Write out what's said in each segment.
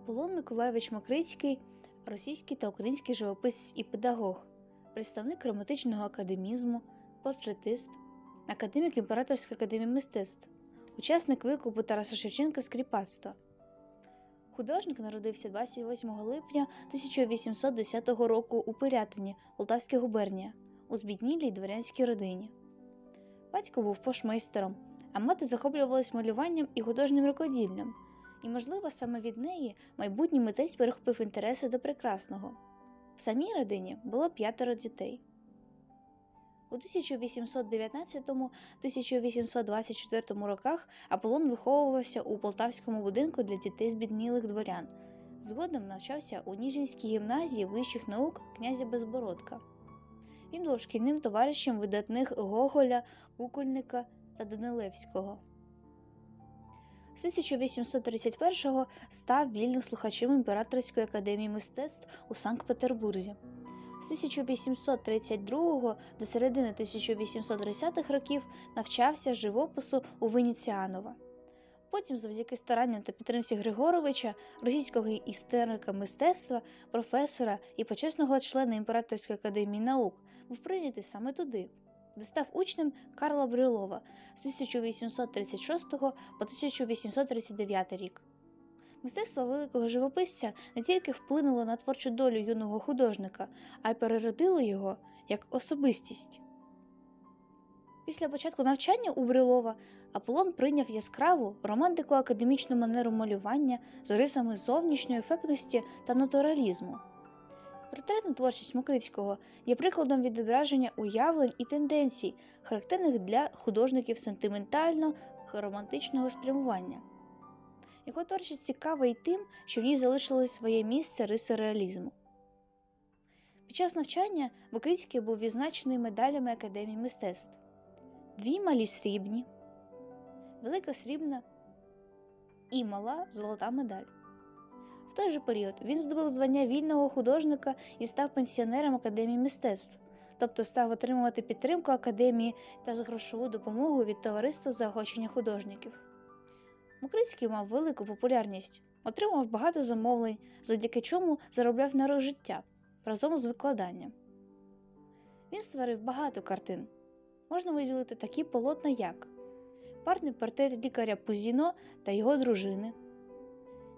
Аполлон Миколайович Мокрицький російський та український живописець і педагог, представник романтичного академізму, портретист, академік Імператорської академії мистецтв, учасник викупу Тараса Шевченка з кріпацтва. Художник народився 28 липня 1810 року у Пирятині, Полтавська губернія, у збіднілій дворянській родині. Батько був пошмейстером, а мати захоплювалась малюванням і художнім рукоділлям, і, можливо, саме від неї майбутній митець перехопив інтереси до прекрасного. В самій родині було п'ятеро дітей. У 1819-1824 роках Аполлон виховувався у полтавському будинку для дітей збіднілих дворян. Згодом навчався у Ніжинській гімназії вищих наук князя Безбородка. Він був шкільним товаришем видатних Гоголя, Кукольника та Данилевського. З 1831-го став вільним слухачем Імператорської академії мистецтв у Санкт-Петербурзі. З 1832 до середини 1830-х років навчався живопису у Веніціанова. Потім, завдяки старанням та підтримці Григоровича, російського історика мистецтва, професора і почесного члена Імператорської академії наук, був прийнятий саме туди, де став учнем Карла Брюлова з 1836 по 1839 рік. Мистецтво великого живописця не тільки вплинуло на творчу долю юного художника, а й переродило його як особистість. Після початку навчання у Брюлова Аполлон прийняв яскраву романтику академічну манеру малювання з рисами зовнішньої ефектності та натуралізму. Портретна творчість Мокрицького є прикладом відображення уявлень і тенденцій, характерних для художників сентиментально романтичного спрямування. Його творчість цікава і тим, що в ній залишили своє місце риси реалізму. Під час навчання Мокрицький був відзначений медалями Академії мистецтв. Дві малі срібні, велика срібна і мала золота медаль. В той же період він здобув звання вільного художника і став пенсіонером Академії мистецтв, тобто став отримувати підтримку академії та грошову допомогу від товариства заохочення художників. Мокрицький мав велику популярність, отримав багато замовлень, завдяки чому заробляв на життя разом з викладанням. Він створив багато картин. Можна виділити такі полотна, як парний портрет лікаря Пузіно та його дружини,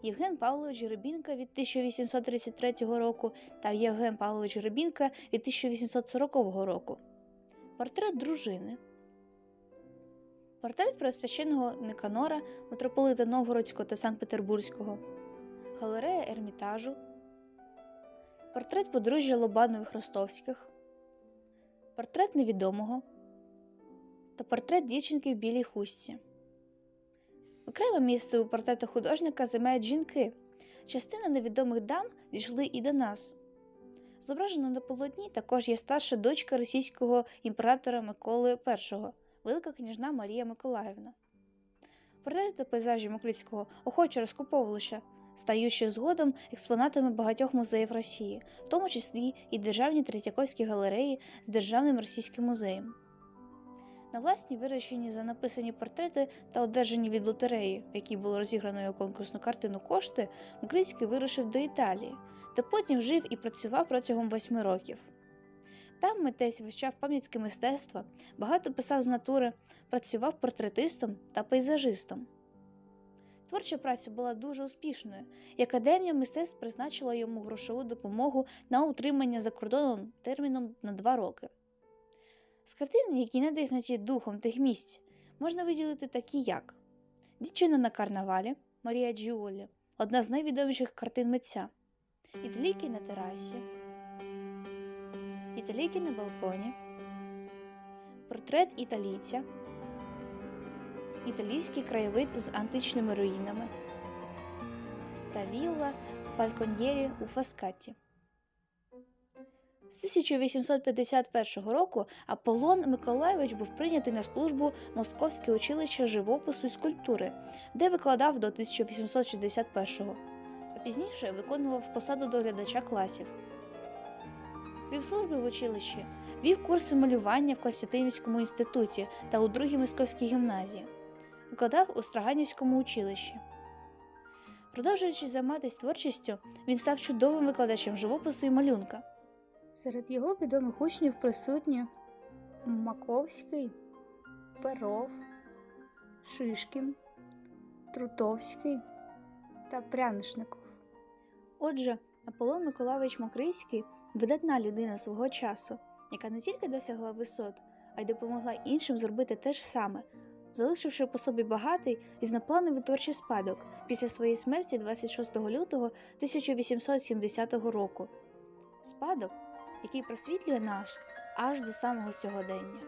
Євген Павлович Гребінка від 1833 року та Євген Павлович Гребінка від 1840 року, портрет дружини. Портрет Преосвященого Никанора, митрополита Новгородського та Санкт-Петербурзького, галерея Ермітажу, портрет подружжя Лобанових Ростовських, портрет невідомого. Та портрет дівчинки в білій хустці. Окреме місце у портретах художника займають жінки. Частина невідомих дам дійшли і до нас. Зображена на полотні також є старша дочка російського імператора Миколи І, велика княжна Марія Миколаївна. Портрети та пейзажі Мокрицького охоче розкуповувалися, стаючи згодом експонатами багатьох музеїв Росії, в тому числі і державні Третьяковські галереї з Державним російським музеєм. На власні вирощені за написані портрети та одержані від лотереї, в якій було розіграно його конкурсну картину кошти, Мокрицький вирушив до Італії, де потім жив і працював протягом восьми років. Там митець вивчав пам'ятки мистецтва, багато писав з натури, працював портретистом та пейзажистом. Творча праця була дуже успішною, і Академія мистецтв призначила йому грошову допомогу на утримання за кордоном терміном на два роки. З картин, які надихнуті духом тих місць, можна виділити такі, як Дівчина на карнавалі Марія Джіолі, одна з найвідоміших картин митця, Італійки на терасі, Італійки на балконі, Портрет італійця, Італійський краєвид з античними руїнами та Вілла Фальконьєрі у Фаскаті. З 1851 року Аполлон Миколайович був прийнятий на службу Московське училище живопису і скульптури, де викладав до 1861-го, а пізніше виконував посаду доглядача класів. Крім служби в училищі, вів курси малювання в Константинівському інституті та у другій московській гімназії, викладав у Страганівському училищі. Продовжуючи займатися творчістю, він став чудовим викладачем живопису і малюнка. Серед його відомих учнів присутні Маковський, Перов, Шишкін, Трутовський та Прянишников. Отже, Аполлон Миколайович Мокрицький видатна людина свого часу, яка не тільки досягла висот, а й допомогла іншим зробити те ж саме, залишивши по собі багатий і знаплановий творчий спадок після своєї смерті 26 лютого 1870 року. Спадок, який просвітлює нас аж до самого сьогодення.